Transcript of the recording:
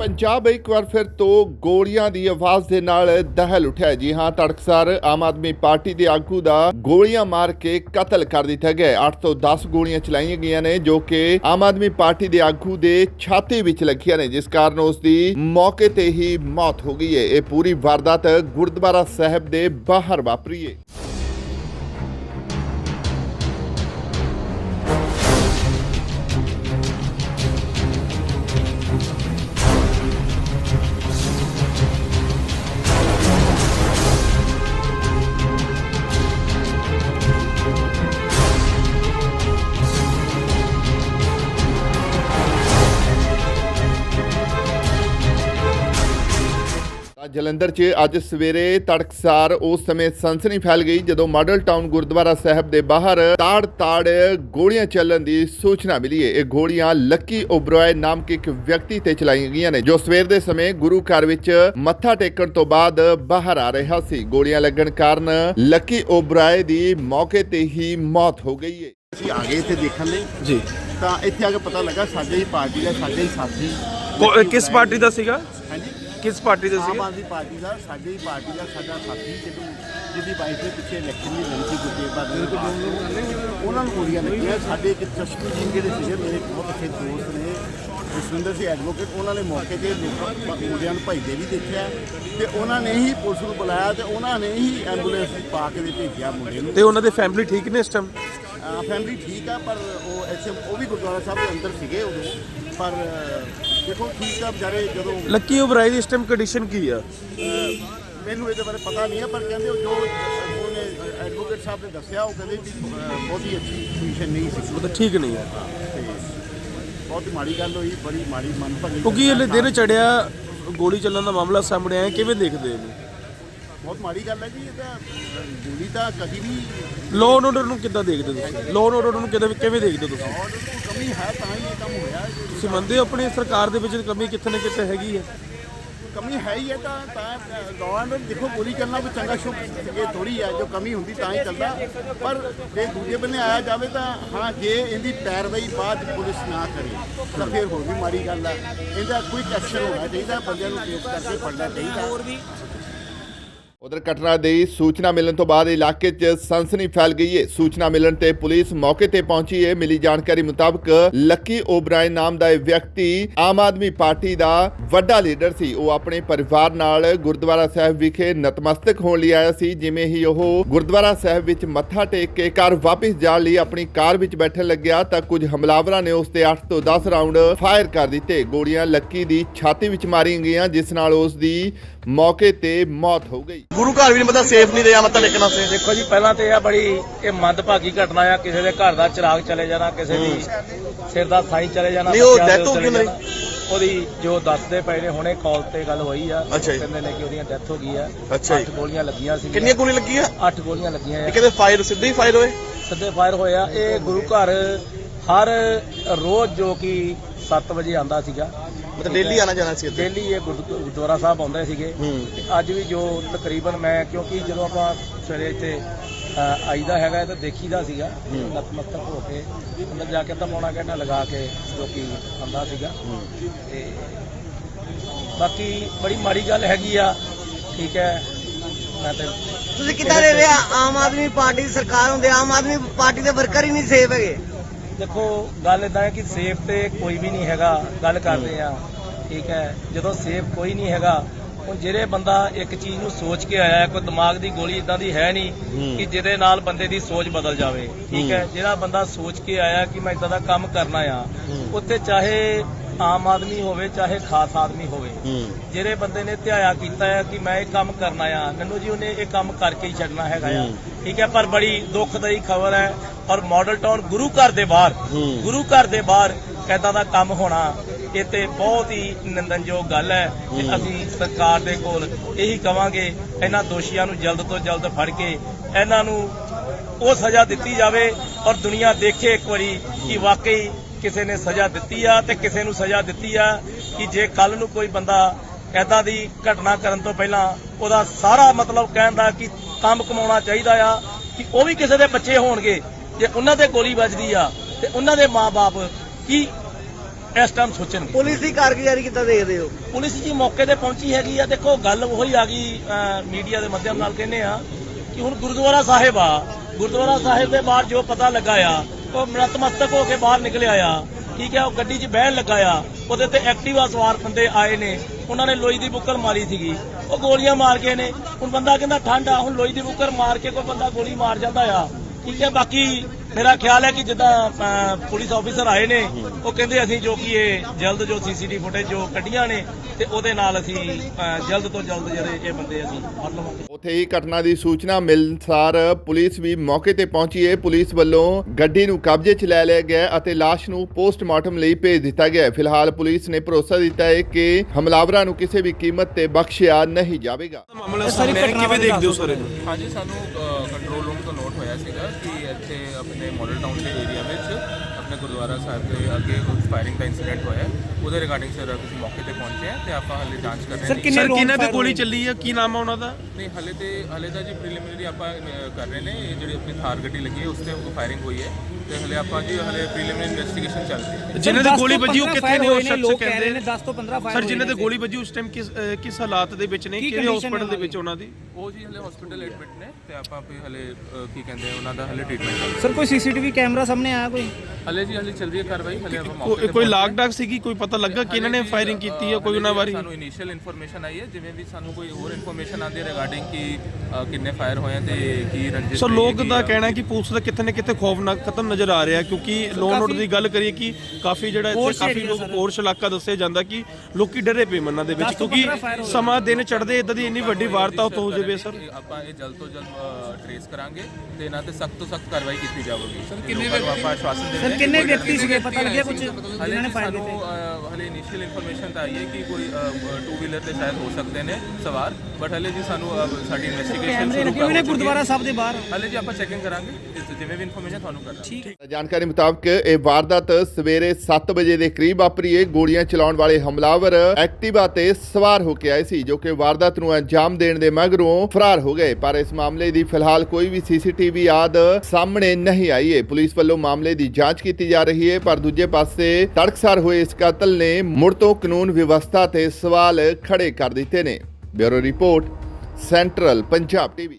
ਪੰਜਾਬ ਇੱਕ ਵਾਰ ਫਿਰ ਤੋਂ ਗੋਲੀਆਂ ਦੀ ਆਵਾਜ਼ ਦੇ ਨਾਲ ਦਹਿਲ ਉੱਠਿਆ ਜੀ ਹਾਂ, ਤੜਕਸਾਰ ਆਮ ਆਦਮੀ ਪਾਰਟੀ ਦੇ ਆਗੂ ਦਾ ਗੋਲੀਆਂ ਮਾਰ ਕੇ ਕਤਲ ਕਰ ਦਿੱਤਾ ਗਿਆ 8 ਤੋਂ 10 ਗੋਲੀਆਂ ਚਲਾਈਆਂ ਗਈਆਂ ਨੇ, ਜੋ ਕਿ ਆਮ ਆਦਮੀ ਪਾਰਟੀ ਦੇ ਆਗੂ ਦੇ ਛਾਤੀ ਵਿੱਚ ਲੱਗੀਆਂ ਨੇ, ਜਿਸ ਕਾਰਨ ਉਸ ਦੀ ਮੌਕੇ ਤੇ ਹੀ ਮੌਤ ਹੋ ਗਈ ਹੈ। ਇਹ ਪੂਰੀ ਵਾਰਦਾਤ ਗੁਰਦੁਆਰਾ ਸਾਹਿਬ ਦੇ ਬਾਹਰ ਵਾਪਰੀ ਹੈ। ਜਲੰਧਰ 'ਚ ਅੱਜ ਸਵੇਰੇ ਤੜਕਸਾਰ ਉਸ ਸਮੇਂ ਸਨਸਨੀ ਫੈਲ ਗਈ ਜਦੋਂ ਮਾਡਲ ਟਾਊਨ ਗੁਰਦੁਆਰਾ ਸਾਹਿਬ ਦੇ ਬਾਹਰ ਤਾੜ-ਤਾੜ ਗੋਲੀਆਂ ਚੱਲਣ ਦੀ ਸੂਚਨਾ ਮਿਲੀ ਹੈ। ਇਹ ਗੋਲੀਆਂ ਲੱਕੀ ਓਬਰਾਏ ਨਾਮ ਕੇ ਇੱਕ ਵਿਅਕਤੀ ਤੇ ਚਲਾਈਆਂ ਗਈਆਂ ਨੇ ਜੋ ਸਵੇਰ ਦੇ ਸਮੇਂ ਗੁਰੂ ਘਰ ਵਿੱਚ ਮੱਥਾ ਟੇਕਣ ਤੋਂ ਬਾਅਦ ਬਾਹਰ ਆ ਰਿਹਾ ਸੀ। ਗੋਲੀਆਂ ਲੱਗਣ ਕਾਰਨ ਲੱਕੀ ਓਬਰਾਏ ਦੀ ਮੌਕੇ ਤੇ ਹੀ ਮੌਤ ਹੋ ਗਈ ਹੈ। ਅਸੀਂ ਆ ਗਏ ਇੱਥੇ ਦੇਖਣ ਲਈ। ਜੀ। ਤਾਂ ਇੱਥੇ ਆ ਕੇ ਪਤਾ ਲੱਗਾ ਸਾਡੇ ਹੀ ਪਾਰਟੀ ਦਾ ਸਾਡੇ ਹੀ ਸਾਥੀ। ਕਿਸ ਪਾਰਟੀ ਦਾ ਸੀਗਾ? ਕਿਸ ਪਾਰਟੀ ਦਾ ਆਮ ਸੀਗਾ ਆਦਮੀ ਪਾਰਟੀ ਦਾ ਸਾਡੇ ਹੀ ਪਾਰਟੀ ਦਾ ਸਾਡਾ ਸਾਥੀ ਜਦੋਂ ਜਿਹਦੀ ਬਾਈਕ ਦੇ ਪਿੱਛੇ ਇਲੈਕਸ਼ਨ ਦੀ ਲੜੀ ਸੀ ਗੁਰਦੇਵ ਬਾਦਲ ਉਹਨਾਂ ਨੂੰ ਗੋਲੀਆਂ ਲੱਗੀਆਂ। ਸਾਡੇ ਇੱਕ ਚਸ਼ਮੀ ਜੀ ਜਿਹੜੇ ਸੀਗੇ। ਮੇਰੇ ਬਹੁਤ ਅੱਛੇ ਦੋਸਤ ਨੇ ਜਸਵਿੰਦਰ ਸਿੰਘ ਐਡਵੋਕੇਟ ਉਹਨਾਂ ਨੇ ਮੌਕੇ ਤੇ ਲੋਕਾਂ ਮੁੰਡਿਆਂ ਨੂੰ ਭਜਦੇ ਵੀ ਦੇਖਿਆ ਤੇ ਉਹਨਾਂ ਨੇ ਹੀ ਪੁਲਿਸ ਨੂੰ ਬੁਲਾਇਆ ਤੇ ਉਹਨਾਂ ਨੇ ਹੀ ਐਂਬੂਲੈਂਸ ਪਾ ਕੇ ਦੇ ਭੇਜਿਆ ਮੁੰਡੇ ਨੂੰ। ਤੇ ਉਹਨਾਂ ਦੇ ਫੈਮਿਲੀ ਠੀਕ ਨੇ ਇਸ ਟਾਈਮ ਫੈਮਿਲੀ ਠੀਕ ਆ ਪਰ ਉਹ ਐਸੇ ਉਹ ਵੀ ਗੁਰਦੁਆਰਾ ਸਾਹਿਬ ਦੇ ਅੰਦਰ ਸੀਗੇ ਉਦੋਂ। ਪਰ ਦੇਖੋ ਠੀਕ ਆ ਵਿਚਾਰੇ ਜਦੋਂ ਲੱਕੀ ਓਬਰਾਏ ਦੀ ਇਸ ਟਾਈਮ ਕੰਡੀਸ਼ਨ ਕੀ ਆ? ਅਹ, ਮੈਨੂੰ ਇਹਦੇ ਬਾਰੇ ਪਤਾ ਨਹੀਂ ਹੈ ਪਰ ਕਹਿੰਦੇ ਉਹ ਜੋ ਉਹਨੇ ਐਡਵੋਕੇਟ ਸਾਹਿਬ ਨੇ ਦੱਸਿਆ ਉਹ ਕਹਿੰਦੇ ਵੀ ਅਹ, ਬਹੁਤੀ ਅੱਛੀ ਪੋਜੀਸ਼ਨ ਨਹੀਂ ਸੀ। ਤਾਂ ਠੀਕ ਨਹੀਂ ਆ। ਤੇ ਬਹੁਤ ਹੀ ਮਾੜੀ ਗੱਲ ਹੋਈ ਬੜੀ ਮਾੜੀ ਮਨਭਾਗੀ ਕਿਉਂਕਿ ਇਹਲੇ ਦਿਨ ਚੜਿਆ ਗੋਲੀ ਚੱਲਣ ਦਾ ਮਾਮਲਾ ਸਾਹਮਣੇ ਆਇਆ ਕਿਵੇਂ ਦੇਖਦੇ ਇਹਨੂੰ ਬਹੁਤ ਮਾੜੀ ਗੱਲ ਹੈ ਜੀ ਇਹ ਤਾਂ ਗੋਲੀ ਤਾਂ ਕਦੀ ਵੀ ਲਾਅ ਐਂਡ ਆਰਡਰ ਨੂੰ ਕਿੱਦਾਂ ਦੇਖਦੇ ਤੁਸੀਂ? ਲਾਅ ਐਂਡ ਆਰਡਰ ਨੂੰ ਕਿੱਦਾਂ ਕਿਵੇਂ ਦੇਖਦੇ ਤੁਸੀਂ? ਕਮੀ ਹੈ ਤਾਂ ਹੀ ਇਹ ਕੰਮ ਹੋਇਆ ਜੇ। ਤੁਸੀਂ ਮੰਨਦੇ ਹੋ ਆਪਣੀ ਸਰਕਾਰ ਦੇ ਵਿੱਚ ਕਮੀ ਕਿੱਥੇ ਨਾ ਕਿਤੇ ਹੈਗੀ ਹੈ? ਕਮੀ ਹੈ ਹੀ ਹੈ ਤਾਂ ਤਾਂ ਗਵਰਨਰ ਦੇਖੋ ਗੋਲੀ ਚੱਲਣਾ ਵੀ ਚੰਗਾ ਸ਼ੁਭ ਇਹ ਥੋੜੀ ਹੈ ਜੋ ਕਮੀ ਹੁੰਦੀ ਤਾਂ ਹੀ ਚੱਲਦਾ। ਪਰ ਜੇ ਦੂਜੇ ਬੰਨੇ ਆਇਆ ਜਾਵੇ ਤਾਂ ਹਾਂ ਜੇ ਇਹਦੀ ਪੈਰਵਾਈ ਬਾਅਦ 'ਚ ਪੁਲਿਸ ਨਾ ਕਰੇ ਤਾਂ ਫਿਰ ਹੋਰ ਵੀ ਮਾੜੀ ਗੱਲ ਹੈ। ਇਹਦਾ ਕੁਇਕ ਐਕਸ਼ਨ ਹੋਣਾ ਚਾਹੀਦਾ ਬੰਦਿਆਂ ਨੂੰ ਕੇਸ ਕਰਕੇ ਫੜਨਾ ਚਾਹੀਦਾ। ਉਧਰ ਘਟਨਾ ਦੀ ਸੂਚਨਾ ਮਿਲਣ ਤੋਂ ਬਾਅਦ ਇਲਾਕੇ 'ਚ ਸਨਸਨੀ ਫੈਲ ਗਈ ਹੈ ਸੂਚਨਾ ਮਿਲਣ ਤੇ ਪੁਲਿਸ ਮੌਕੇ ਤੇ ਪਹੁੰਚੀ ਹੈ ਮਿਲੀ ਜਾਣਕਾਰੀ ਮੁਤਾਬਕ ਲੱਕੀ ਓਬਰਾਏ ਨਾਮ ਦਾ ਇਹ ਵਿਅਕਤੀ ਆਮ ਆਦਮੀ ਪਾਰਟੀ ਦਾ ਵੱਡਾ ਲੀਡਰ ਸੀ। ਉਹ ਆਪਣੇ ਪਰਿਵਾਰ ਨਾਲ ਗੁਰਦੁਆਰਾ ਸਾਹਿਬ ਵਿਖੇ ਨਤਮਸਤਕ ਹੋਣ ਲਈ ਆਇਆ ਸੀ। ਜਿਵੇਂ ਹੀ ਉਹ ਗੁਰਦੁਆਰਾ ਸਾਹਿਬ ਵਿੱਚ ਮੱਥਾ ਟੇਕ ਕੇ ਘਰ ਵਾਪਸ ਜਾਣ ਲਈ ਆਪਣੀ ਕਾਰ ਵਿੱਚ ਬੈਠਣ ਲੱਗਿਆ ਤਾਂ ਕੁਝ ਹਮਲਾਵਰਾਂ ਨੇ ਉਸ ਤੇ 8 ਤੋਂ 10 ਰਾਉਂਡ ਫਾਇਰ ਕਰ ਦਿੱਤੇ। ਗੋਲੀਆਂ ਲੱਕੀ ਦੀ ਛਾਤੀ ਵਿੱਚ ਮਾਰੀਆਂ ਗਈਆਂ, ਜਿਸ ਨਾਲ ਉਸ ਦੀ ਮੌਕੇ ਤੇ ਮੌਤ ਹੋ ਗਈ। ਗੁਰੂ ਘਰ ਵੀ ਪਤਾ ਸੇਫ ਨਹੀਂ ਰਿਹਾ ਮੱਥਾ ਟੇਕਣ ਵਾਸਤੇ। ਦੇਖੋ ਜੀ ਪਹਿਲਾਂ ਤੇ ਇਹ ਆ ਬੜੀ ਇਹ ਮੰਦਭਾਗੀ ਘਟਨਾ ਆ ਕਿਸੇ ਦੇ ਘਰ ਦਾ ਚਿਰਾਗ ਚਲੇ ਜਾਣਾ ਕਿਸੇ ਦੀ ਸਿਰ ਦਾ ਸਾਈ ਚਲੇ ਜਾਣਾ ਨਹੀਂ, ਉਹ death ਹੋ ਗਈ। ਉਹਦੀ ਜੋ ਦੱਸਦੇ ਪਏ ਨੇ ਹੁਣੇ ਕਾਲ ਤੇ ਗੱਲ ਹੋਈ ਆ। ਕਹਿੰਦੇ ਨੇ ਕਿ ਉਹਦੀਆਂ ਡੈਥ ਹੋ ਗਈ ਆ। ਅੱਛਾ ਜੀ। ਅੱਠ ਗੋਲੀਆਂ ਲੱਗੀਆਂ ਸੀ ਕਿੰਨੀਆਂ ਗੋਲੀ ਲੱਗੀਆਂ? ਅੱਠ ਗੋਲੀਆਂ ਲੱਗੀਆਂ ਆ। ਕਹਿੰਦੇ ਫਾਇਰ ਸਿੱਧੇ ਹੀ ਫਾਇਰ ਹੋਏ। ਸਿੱਧੇ ਫਾਇਰ ਹੋਇਆ ਇਹ ਗੁਰੂ ਘਰ ਹਰ ਰੋਜ਼ ਜੋ ਕਿ 7 ਵਜੇ ਆਂਦਾ ਸੀਗਾ। ਮਤਲਬ ਡੇਲੀ ਆਣਾ ਜਾਣਾ ਸੀ ਇੱਥੇ ਡੇਲੀ ਇਹ ਗੁਰਦ- ਗੁਰਦੁਆਰਾ ਸਾਹਿਬ ਆਉਂਦੇ ਸੀਗੇ। ਹੂੰ। ਤੇ ਅੱਜ ਵੀ ਜੋ ਤਕਰੀਬਨ ਮੈਂ ਕਿਉਂਕਿ ਜਦੋਂ ਆਪਾਂ ਸਵੇਰੇ ਇੱਥੇ ਅ, ਆਈਦਾ ਹੈਗਾ ਤਾਂ ਦੇਖੀਦਾ ਸੀਗਾ। ਨਤਮਸਤਕ ਹੋ ਕੇ ਅੰਦਰ ਜਾ ਕੇ ਤਾਂ ਪੌਣਾ ਘੰਟਾ ਲਗਾ ਕੇ ਜੋ ਕਿ ਆਂਦਾ ਸੀਗਾ। ਤੇ ਬਾਕੀ ਬੜੀ ਮਾੜੀ ਗੱਲ ਹੈਗੀ ਆ ਠੀਕ ਹੈ। ਮੈਂ ਤੇ ਤੁਸੀਂ ਕਿੱਦਾਂ ਦੇ ਰਿਹਾ ਆਮ ਆਦਮੀ ਪਾਰਟੀ ਦੀ ਸਰਕਾਰ ਹੁੰਦੇ ਆਮ ਆਦਮੀ ਪਾਰਟੀ ਦੇ ਵਰਕਰ ਹੀ ਨਹੀਂ ਸੇਫ ਹੈਗੇ। ਦੇਖੋ ਗੱਲ ਇਦਾਂ ਹੈ ਕਿ ਸੇਫ ਤੇ ਕੋਈ ਵੀ ਨਹੀਂ ਹੈਗਾ ਗੱਲ ਕਰਦੇ ਆ ਠੀਕ ਹੈ ਜਦੋਂ ਸੇਫ ਕੋਈ ਨਹੀਂ ਹੈਗਾ ਹੁਣ ਜਿਹੜੇ ਬੰਦਾ ਇੱਕ ਚੀਜ਼ ਨੂੰ ਸੋਚ ਕੇ ਆਇਆ ਕੋਈ ਦਿਮਾਗ ਦੀ ਗੋਲੀ ਇਦਾਂ ਦੀ ਹੈ ਨਹੀਂ ਕਿ ਜਿਹਦੇ ਨਾਲ ਬੰਦੇ ਦੀ ਸੋਚ ਬਦਲ ਜਾਵੇ। ਠੀਕ ਹੈ ਜਿਹੜਾ ਬੰਦਾ ਸੋਚ ਕੇ ਆਇਆ ਕਿ ਮੈਂ ਇਦਾਂ ਦਾ ਕੰਮ ਕਰਨਾ ਆ ਉੱਥੇ ਚਾਹੇ ਆਮ ਆਦਮੀ ਹੋਵੇ ਚਾਹੇ ਖਾਸ ਆਦਮੀ ਹੋਵੇ ਜਿਹੜੇ ਬੰਦੇ ਨੇ ਧਿਆਇਆ ਕੀਤਾ ਹੈ ਕਿ ਮੈਂ ਇਹ ਕੰਮ ਕਰਨਾ ਆ ਨੰਨੂ ਜੀ ਉਹਨੇ ਇਹ ਕੰਮ ਕਰਕੇ ਹੀ ਛੱਡਣਾ ਹੈਗਾ ਆ। ਠੀਕ ਹੈ ਪਰ ਬੜੀ ਦੁਖਦਾਈ ਖਬਰ ਹੈ ਔਰ ਮਾਡਲ ਟਾਊਨ ਗੁਰੂ ਘਰ ਦੇ ਬਾਹਰ। ਗੁਰੂ ਘਰ ਦੇ ਬਾਹਰ ਐਦਾਂ ਦਾ ਕੰਮ ਹੋਣਾ ਇਹ ਤੇ ਬਹੁਤ ਹੀ ਨਿੰਦਨਯੋਗ ਗੱਲ ਹੈ ਤੇ ਅਸੀਂ ਸਰਕਾਰ ਦੇ ਕੋਲ ਇਹੀ ਕਵਾਂਗੇ ਇਹਨਾਂ ਦੋਸ਼ੀਆਂ ਨੂੰ ਜਲਦ ਤੋਂ ਜਲਦ ਫੜ ਕੇ ਇਹਨਾਂ ਨੂੰ ਉਹ ਸਜ਼ਾ ਦਿੱਤੀ ਜਾਵੇ ਔਰ ਦੁਨੀਆ ਦੇਖੇ ਇੱਕ ਵਾਰੀ ਕਿ ਵਾਕਈ ਕਿਸੇ ਨੇ ਸਜ਼ਾ ਦਿੱਤੀ ਆ ਤੇ ਕਿਸੇ ਨੂੰ ਸਜ਼ਾ ਦਿੱਤੀ ਆ ਕਿ ਜੇ ਕੱਲ ਨੂੰ ਕੋਈ ਬੰਦਾ ਐਦਾਂ ਦੀ ਘਟਨਾ ਕਰਨ ਤੋਂ ਪਹਿਲਾਂ ਉਹਦਾ ਸਾਰਾ ਮਤਲਬ ਕਹਿਣ ਦਾ ਕਿ ਕੰਮ ਕਮਾਉਣਾ ਚਾਹੀਦਾ ਆ ਕਿ ਉਹ ਵੀ ਕਿਸੇ ਦੇ ਬੱਚੇ ਹੋਣਗੇ। ਜੇ ਉਹਨਾਂ ਤੇ ਗੋਲੀ ਵੱਜਦੀ ਆ ਤੇ ਉਹਨਾਂ ਦੇ ਮਾਪੇ ਕੀ ਇਸ ਟਾਈਮ ਸੋਚਣਗੇ? ਪੁਲਿਸ ਦੀ ਕਾਰਗੁਜ਼ਾਰੀ ਕਿੱਦਾਂ ਦੇਖਦੇ ਹੋ? ਪੁਲਿਸ ਜੀ ਮੌਕੇ ਤੇ ਪਹੁੰਚੀ ਹੈਗੀ ਆ। ਦੇਖੋ ਗੱਲ ਉਹੀ ਆ ਗਈ ਮੀਡੀਆ ਦੇ ਮਾਧਿਅਮ ਨਾਲ ਕਹਿੰਦੇ ਆ ਕਿ ਹੁਣ ਗੁਰਦੁਆਰਾ ਸਾਹਿਬ ਆ। ਗੁਰਦੁਆਰਾ ਸਾਹਿਬ ਦੇ ਬਾਹਰ ਜੋ ਪਤਾ ਲੱਗਾ ਆ ਉਹ ਨਤਮਸਤਕ ਹੋ ਕੇ ਬਾਹਰ ਨਿਕਲਿਆ ਆ। ਠੀਕ ਹੈ ਉਹ ਗੱਡੀ 'ਚ ਬਹਿਣ ਲੱਗਾ ਆ। ਉਹਦੇ ਤੇ ਐਕਟਿਵਾ ਸਵਾਰ ਬੰਦੇ ਆਏ ਨੇ। ਉਹਨਾਂ ਨੇ ਲੋਈ ਦੀ ਬੁੱਕਰ ਮਾਰੀ ਸੀਗੀ। ਉਹ ਗੋਲੀਆਂ ਮਾਰ ਗਏ ਨੇ। ਹੁਣ ਬੰਦਾ ਕਹਿੰਦਾ ਠੰਡ ਆ ਹੁਣ ਲੋਈ ਦੀ ਬੁੱਕਰ ਮਾਰ ਕੇ ਕੋਈ ਬੰਦਾ ਗੋਲੀ ਮਾਰ ਜਾਂਦਾ ਆ। ਠੀਕ ਹੈ ਬਾਕੀ ਮੇਰਾ ਖਿਆਲ ਹੈ ਕਿ ਜਿੱਦਾਂ ਪੁਲਿਸ ਆਫੀਸਰ ਆਏ ਨੇ ਉਹ ਕਹਿੰਦੇ ਅਸੀਂ ਜੋ ਕਿ ਇਹ ਜਲਦ ਜੋ ਸੀਸੀਟੀਵੀ ਫੁਟੇਜ ਜੋ ਕੱਢੀਆਂ ਨੇ ਤੇ ਉਹਦੇ ਨਾਲ ਅਸੀਂ ਜਲਦ ਤੋਂ ਜਲਦ ਜਿਹੜੇ ਇਹ ਬੰਦੇ ਅਸੀਂ ਫੜ ਲਵਾਂਗੇ। ਉੱਥੇ ਹੀ ਘਟਨਾ ਦੀ ਸੂਚਨਾ ਮਿਲਣਸਾਰ ਪੁਲਿਸ ਵੀ ਮੌਕੇ ਤੇ ਪਹੁੰਚੀ ਹੈ। ਪੁਲਿਸ ਵੱਲੋਂ ਗੱਡੀ ਨੂੰ ਕਬਜ਼ੇ 'ਚ ਲੈ ਲਿਆ ਗਿਆ ਅਤੇ ਲਾਸ਼ ਨੂੰ ਪੋਸਟਮਾਰਟਮ ਲਈ ਭੇਜ ਦਿੱਤਾ ਗਿਆ ਹੈ। ਫਿਲਹਾਲ ਪੁਲਿਸ ਨੇ ਭਰੋਸਾ ਦਿੱਤਾ ਹੈ ਕਿ ਹਮਲਾਵਰਾਂ ਨੂੰ ਕਿਸੇ ਵੀ ਕੀਮਤ ਤੇ ਬਖਸ਼ਿਆ ਨਹੀਂ ਜਾਵੇਗਾ। ਮਾਮਲਾ ਸਾਹਮਣੇ ਕਿਵੇਂ ਦੇਖਦੇ ਹੋ ਸਾਰੇ ਨੂੰ ਹਾਂਜੀ ਸਾਨੂੰ ਸੀਗਾ ਕਿ ਇੱਥੇ ਆਪਣੇ ਮਾਡਲ ਟਾਊਨ ਦੇ ਏਰੀਆ ਵਿੱਚ ਆਪਣੇ ਗੁਰਦੁਆਰਾ ਸਾਹਿਬ ਦੇ ਅੱਗੇ ਕੁਝ ਫਾਇਰਿੰਗ ਦਾ ਇਨਸੀਡੈਂਟ ਹੋਇਆ ਹੈ। ਉਹਦੇ ਰਿਗਾਰਡਿੰਗ ਸਰ ਅਸੀਂ ਮੌਕੇ ਤੇ ਪਹੁੰਚੇ ਹਾਂ ਤੇ ਆਪਾਂ ਹਲੇ ਜਾਂਚ ਕਰ ਰਹੇ ਹਾਂ ਸਰ ਕਿਹਨਾਂ ਤੇ ਗੋਲੀ ਚੱਲੀ ਆ? ਕੀ ਨਾਮ ਆ ਉਹਨਾਂ ਦਾ? ਨਹੀਂ ਹਲੇ ਤੇ ਹਲੇ ਤਾਂ ਜੀ ਪ੍ਰੀਲਿਮਿਨਰੀ ਆਪਾਂ ਕਰ ਰਹੇ ਨੇ ਇਹ ਜਿਹੜੀ ਆਪਣੀ ਥਾਰ ਗੱਡੀ ਲੱਗੀ ਹੈ ਉਸ ਤੇ ਫਾਇਰਿੰਗ ਹੋਈ ਹੈ ਤੇ ਹਲੇ ਆਪਾਂ ਜੀ ਹਲੇ ਪ੍ਰੀਲਿਮਿਨਰੀ ਇਨਵੈਸਟੀਗੇਸ਼ਨ ਚੱਲ ਰਹੀ ਹੈ। ਜਿਨ੍ਹਾਂ ਦੀ ਗੋਲੀ ਵੱਜੀ ਉਹ ਕਿੱਥੇ ਨੇ? ਉਹ ਸ਼ਖਸ ਕਹਿੰਦੇ ਨੇ 10 ਤੋਂ 15 ਫਾਇਰ ਸਰ ਜਿਨ੍ਹਾਂ ਤੇ ਗੋਲੀ ਵੱਜੀ ਉਸ ਟਾਈਮ ਕਿਸ ਕਿਸ ਹਾਲਾਤ ਦੇ ਵਿੱਚ ਨੇ? ਕਿਹੜੇ ਹਸਪੀਟਲ ਦੇ ਵਿੱਚ ਉਹਨਾਂ ਦੀ? ਉਹ ਜੀ ਹਲੇ ਹਸਪੀਟਲ ਐਡਮਿਟ ਨੇ ਤੇ ਆਪਾਂ ਵੀ ਹਲੇ ਕੀ ਕਹਿੰਦੇ ਆ, ਉਹਨਾਂ ਦਾ ਹਲੇ ਟ੍ਰੀਟਮੈਂਟ ਸਰ ਕੋਈ ਸੀਸੀਟੀਵੀ ਕੈਮਰਾ ਸਾਹਮਣੇ ਆਇਆ ਕੋਈ? ਹਲੇ ਜੀ ਹਲੇ ਚੱਲ ਰਹੀ ਹੈ ਕਾਰਵਾਈ ਹਲੇ ਆਪਾਂ ਮੌਕੇ ਕੋਈ ਤੇ ਕੋਈ ਪਹੁੰਚੇ ਲਾਗ ਡਾਕ ਸੀਗੀ? ਕੋਈ ਪਤਾ ਲੱਗਾ ਕਿ ਇਹਨਾਂ ਨੇ ਫਾਇਰਿੰਗ ਕੀਤੀ ਹੈ ਕੋਈ ਉਹਨਾਂ ਬਾਰੇ? ਸਾਨੂੰ ਇਨੀਸ਼ੀਅਲ ਇਨਫੋਰਮੇਸ਼ਨ ਆਈ ਹੈ ਜਿਵੇਂ ਵੀ ਸਾਨੂੰ ਕੋਈ ਹੋਰ ਇਨਫੋਰਮੇਸ਼ਨ ਆਉਂਦੀ ਹੈ ਰਿਗਾਰਡਿੰਗ ਕਿ ਅ, ਕਿੰਨੇ ਫਾਇਰ ਹੋਏ ਆ ਤੇ ਕੀ ਰੰਜਿਸ਼ ਸੋ ਰਹੀ ਲੋਕ ਹੈਗੀ ਦਾ। ਕਹਿਣਾ ਹੈ ਕਿ ਪੁਲਿਸ ਦਾ ਕਿਤੇ ਨਾ ਕਿਤੇ ਖੌਫਨਾਕ ਖਤਮ ਨਜ਼ਰ ਆ ਰਿਹਾ ਕਿਉਂਕਿ ਲੋਨ ਨੋਟ ਦੀ ਗੱਲ ਕਰੀਏ ਕਿ ਕਾਫੀ ਜਿਹੜਾ ਇੱਥੇ ਕਾਫੀ ਲੋਕ ਪੋਰਸ਼ ਇਲਾਕਾ ਦੱਸਿਆ ਜਾਂਦਾ ਕਿ ਲੋਕੀ ਡਰੇ ਪਏ ਮਨਾਂ ਦੇ ਵਿੱਚ ਕਿਉਂਕਿ ਸਮਾਂ ਦਿਨ ਚੜਦੇ ਇਦਾਂ ਦੀ ਇੰਨੀ ਵੱਡੀ ਵਾਰਦਾਤ ਹੋ ਜਾਵੇ ਸਰ। ਇਹ ਆਪਾਂ ਇਹ ਜਲਦ ਤੋਂ ਜਲਦ ਟ੍ਰੇਸ ਕਰਾਂਗੇ ਤੇ ਇਹਨਾਂ ਤੇ ਸਖਤ ਤੋਂ ਸਖਤ ਕਾਰਵਾਈ ਕੀਤੀ ਜਾਵੇਗੀ। ਸਰ ਕਿੰਨੇ ਆਪਾਂ ਆਸ਼ਵਾਸਨ ਦੇ ਸਰ ਕਿੰਨੇ ਵਿਅਕਤੀ ਸੀਗੇ? ਪਤਾ ਲੱਗਿਆ ਕੁਝ ਜਿਨ੍ਹਾਂ ਨੇ ਫਾਇਰ ਕੀਤੇ ਹਲੇ ਇਨੀਸ਼ੀਅਲ ਇਨਫੋਰਮੇਸ਼ਨ ਤਾਂ ਆਈ ਹੈ ਕਿ ਕੋਈ ਟੂ ਵੀਲਰ ਤੇ ਸ਼ਾਇਦ ਹੋ ਸਕਦੇ ਨੇ ਸਵਾਰ। ਬਟ ਹਲੇ ਜੀ ਸਾਨੂੰ ਸਾਡੀ ਇਨਵੈਸਟੀਗੇਸ਼ਨ ਸ਼ੁਰੂ ਹੋਏ ਨੇ ਗੁਰਦੁਆਰਾ ਸਾਹਿਬ ਦੇ ਬਾਹਰ। ਹਲੇ ਜੀ ਆਪਾਂ ਚੈਕਿੰਗ ਕਰਾਂਗੇ ਜਿਸ- ਜਿਵੇਂ ਵੀ ਇਨਫੋਰਮੇਸ਼ਨ ਤੁਹਾਨੂੰ ਕਰਾਂਗੇ ਜਾਣਕਾਰੀ ਮੁਤਾਬਕ ਇਹ ਵਾਰਦਾਤ ਸਵੇਰੇ 7 ਵਜੇ ਦੇ ਕਰੀਬ ਵਾਪਰੀ ਹੈ। ਗੋਲੀਆਂ ਚਲਾਉਣ ਵਾਲੇ ਹਮਲਾਵਰ ਐਕਟਿਵਾ ਤੇ ਸਵਾਰ ਹੋ ਕੇ ਆਏ ਸੀ ਜੋ ਕਿ ਵਾਰਦਾਤ ਨੂੰ ਅੰਜਾਮ ਦੇਣ ਦੇ ਮਗਰੋਂ ਫਰਾਰ ਹੋ ਗਏ। ਪਰ ਇਸ ਮਾਮਲੇ ਦੀ ਫਿਲਹਾਲ ਕੋਈ ਵੀ ਸੀਸੀਟੀਵੀ ਆਦ ਸਾਹਮਣੇ ਨਹੀਂ ਆਈ ਹੈ। ਪੁਲਿਸ ਵੱਲੋਂ ਮਾਮਲੇ ਦੀ ਜਾਂਚ ਕੀਤੀ ਜਾ ਰਹੀ ਹੈ, ਪਰ ਦੂਜੇ ਪਾਸੇ ਤੜਕਸਾਰ ਹੋਏ ਇਸ ਕਤਲ ਨੇ ਮੁੜ ਤੋਂ ਕਾਨੂੰਨ ਵਿਵਸਥਾ ਤੇ ਸਵਾਲ ਖੜੇ ਕਰ ਦਿੱਤੇ ਨੇ। Bureau report, central Punjab TV.